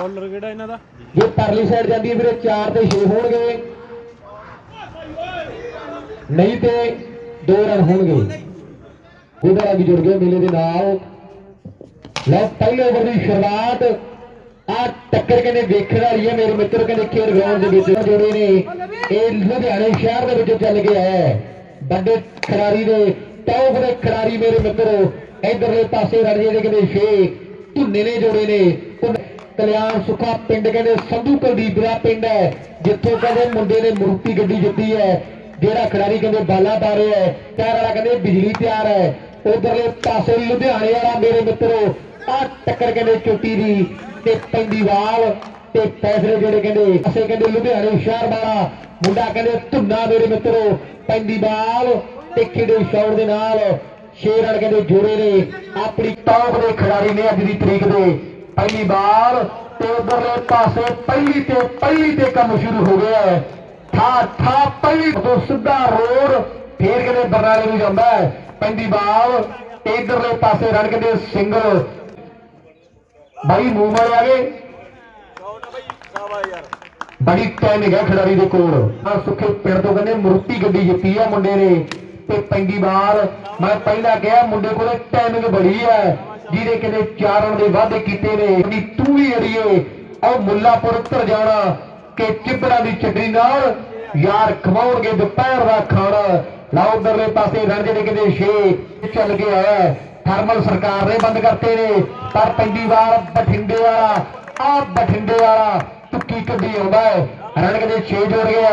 Bowler ਕਿਹੜਾ ਇਹਨਾਂ ਦਾ? ਜੇ ਪਰਲੀ ਸਾਈਡ ਜਾਂਦੀ ਹੈ ਵੀਰੇ 4 ਤੇ 6 ਹੋਣਗੇ। ਨਹੀਂ ਤੇ 2 ਰਨ ਹੋਣਗੇ। ਗੁਰਦਾਰਾ ਵੀ ਜੁੜ ਗਏ ਮੇਲੇ ਦੇ ਨਾਲ। ਲਓ, ਪਹਿਲੇ ਓਵਰ ਦੀ ਸ਼ੁਰੂਆਤ। ਆ ਟੱਕਰ ਕਹਿੰਦੇ ਵੇਖਣ ਵਾਲੀ ਹੈ ਮੇਰੇ ਮਿੱਤਰ, ਕਹਿੰਦੇ ਖੇਡ ਗਰਾਊਂਡ ਦੇ ਵਿੱਚ ਜੋੜੇ ਨੇ। ਇਹ ਲੁਧਿਆਣੇ ਸ਼ਹਿਰ ਦੇ ਵਿੱਚ ਚੱਲ ਗਿਆ ਹੈ। ਵੱਡੇ ਖਿਡਾਰੀ ਦੇ ਟੌਪ ਦੇ ਖਿਡਾਰੀ ਮੇਰੇ ਮਿੱਤਰੋ, ਇਧਰਲੇ ਪਾਸੇ ਰਣ ਜਿਹੜੇ ਕਹਿੰਦੇ ਛੇ ਧੁੰਨੇ ਨੇ ਜੋੜੇ ਨੇ। ਕਲਿਆਣ ਸੁਖਾ ਪਿੰਡ ਕਹਿੰਦੇ ਸੰਧੂ ਕੁਲਦੀਪ ਦਾ ਪਿੰਡ ਹੈ, ਜਿੱਥੋਂ ਕਹਿੰਦੇ ਮੁੰਡੇ ਨੇ ਮੂਰਤੀ ਗੱਡੀ ਜਿੱਤੀ ਹੈ, ਜਿਹੜਾ ਖਿਡਾਰੀ ਕਹਿੰਦੇ ਬਾਲਾ ਪਾ ਰਿਹਾ ਹੈ ਕਹਿਰ ਵਾਲਾ ਕਹਿੰਦੇ ਬਿਜਲੀ ਤਿਆਰ ਹੈ। ਉਧਰਲੇ ਪਾਸੇ ਲੁਧਿਆਣੇ ਵਾਲਾ ਮੇਰੇ ਮਿੱਤਰੋ ਆ ਟੱਕਰ ਕਹਿੰਦੇ ਚੋਟੀ ਦੀ ਤੇ ਪੈਂਦੀ ਤੇ ਫੈਸਲੇ ਜਿਹੜੇ ਕਹਿੰਦੇ ਅਸੇ ਕਹਿੰਦੇ ਲੁਧਿਆਣੇ ਸ਼ਹਿਰ ਵਾਲਾ, ਮੁੰਡਾ ਕਹਿੰਦੇ ਧੁੰਨਾ ਮੇਰੇ ਮਿੱਤਰੋ ਪੈਂਦੀ ਬਾਲ ਤੇ ਖੇਡੇ ਸ਼ੌਟ ਦੇ ਨਾਲ ਸ਼ੇਰ ਵਾਲੇ ਕਹਿੰਦੇ ਜੋੜੇ ਨੇ। ਆਪਣੀ ਟੌਪ ਦੇ ਖਿਡਾਰੀ ਨੇ ਅੱਜ ਦੀ ਤਰੀਕ ਦੇ। ਪਹਿਲੀ ਬਾਲ ਤੇ ਉਧਰਲੇ ਪਾਸੇ ਪਹਿਲੀ ਤੇ ਪਹਿਲੀ ਤੇ ਕੰਮ ਸ਼ੁਰੂ ਹੋ ਗਿਆ ਹੈ। ਠਾ ਠਾ, ਪਹਿਲੀ ਤੋਂ ਸਿੱਧਾ ਰੋਡ ਫੇਰ ਕਹਿੰਦੇ ਬਰਨਾਲੇ ਨੂੰ ਜਾਂਦਾ ਹੈ। ਪੈਂਦੀ ਬਾਲ ਤੇ ਇਧਰਲੇ ਪਾਸੇ ਰਨ ਕਹਿੰਦੇ ਸਿੰਗਲ ਬਾਈ ਮੂੰਹ ਵਾਲੇ ਆ ਗਏ। ਬੜੀ ਟਾਈਮ ਹੈ ਖਿਡਾਰੀ ਦੇ ਕੋਲ। ਸੁੱਖੇ ਪਿੰਡ ਤੋਂ ਕਹਿੰਦੇ ਮੂਰਤੀ ਗੱਡੀ ਜਿੱਤੀ ਆ ਮੁੰਡੇ ਨੇ। ਤੇ ਪੈਂਦੀ ਬਾਲ। ਮੈਂ ਪਹਿਲਾਂ ਕਿਹਾ, ਮੁੰਡੇ ਕੋਲੇ ਟਾਈਮਿੰਗ ਬੜੀ ਹੈ ਜਿਹਦੇ ਕਿਤੇ ਚਾਰਨ ਦੇ ਵਾਅਦੇ ਕੀਤੇ ਨੇ। ਕਹਿੰਦੀ ਤੂੰ ਵੀ ਅੜੀਏ ਉਹ ਮੁੱਲਾਪੁਰ ਉੱਤਰ ਜਾਣਾ ਕਿ ਚਿੱਬੜਾਂ ਦੀ ਚੱਡੀ ਨਾਲ। ਯਾਰ ਖਵਾਉਣਗੇ ਦੁਪਹਿਰ ਦਾ ਖਾਣਾ। ਲਾਓ ਉਧਰਲੇ ਪਾਸੇ ਰਣ ਜਿਹੜੇ ਕਹਿੰਦੇ ਛੇ, ਚੱਲ ਕੇ ਆਇਆ ਥਰਮਲ ਸਰਕਾਰ ਨੇ ਬੰਦ ਕਰਤੇ ਨੇ। ਪਰ ਪੈਂਦੀ ਵਾਰ ਬਠਿੰਡੇ ਵਾਲਾ ਆ ਬਠਿੰਡੇ ਵਾਲਾ ਤੁੱਕੀ ਕੱਢੀ ਆਉਂਦਾ ਹੈ। ਰਣ ਕਹਿੰਦੇ 6 ਜੋੜ ਗਿਆ